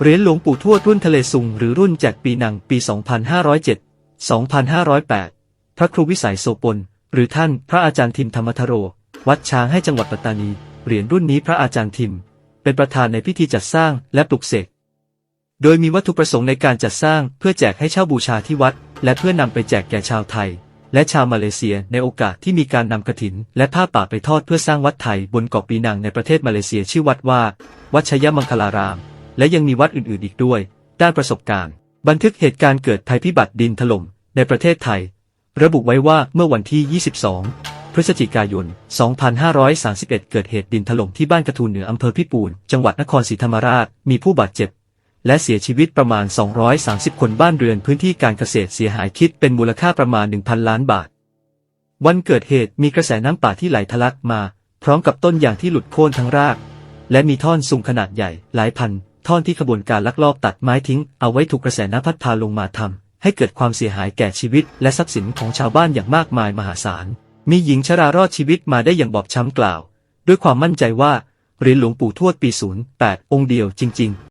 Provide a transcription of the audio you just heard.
เหรียญหลวงปู่ทวดรุ่นทะเลซุงหรือรุ่นแจกปีนังปี 2507 2508 พระครูวิสัยโสปน หรือท่านพระอาจารย์ทิมธรรมทโร วัดช้างให้จังหวัดปัตตานี เหรียญรุ่นนี้พระอาจารย์ทิม เป็นประธานในพิธีจัดสร้างและปลุกเสก โดยมีวัตถุประสงค์ในการจัดสร้างเพื่อแจกให้เช่าบูชาที่วัด และเพื่อนำไปแจกแก่ชาวไทย และชาวมาเลเซียในโอกาสที่มีการนำกฐิน และผ้าป่าไปทอดเพื่อสร้างวัดไทยบนเกาะปีนังในประเทศมาเลเซียชื่อวัดว่า วัดชยมังคลาราม และยังมีวัดอื่นๆอีกด้วย ด้านประสบการณ์ บันทึกเหตุการณ์เกิดภัยพิบัติดินถล่มในประเทศไทย ระบุไว้ว่าเมื่อวันที่ 22 พฤศจิกายน 2531 เกิดเหตุดินถล่มที่บ้านกระทูลเหนืออำเภอพิปูน จังหวัดนครศรีธรรมราช มีผู้บาดเจ็บ และเสียชีวิตประมาณ 230 คนบ้านเรือนพื้นที่การเกษตรเสียหายคิดเป็นมูลค่าประมาณ 1,000 ล้านบาท วันเกิดเหตุมีกระแสน้ำป่าที่ไหลทะลักมา พร้อมกับต้นยางที่หลุดโค่นทั้งราก และมีท่อนสูงขนาดใหญ่หลายพัน ท่อนที่ขบวนการลักลอบตัดไม้ทิ้ง เอาไว้ถูกกระแสน้ำพัดพาลงมาทำให้เกิดความเสียหายแก่ชีวิต และทรัพย์สินของชาวบ้านอย่างมากมายมหาศาล มีหญิงชรารอดชีวิตมาได้อย่างบอบช้ำกล่าว ด้วยความมั่นใจว่าเหรียญหลวงปู่ทวดปี 08 องค์เดียวจริง ๆ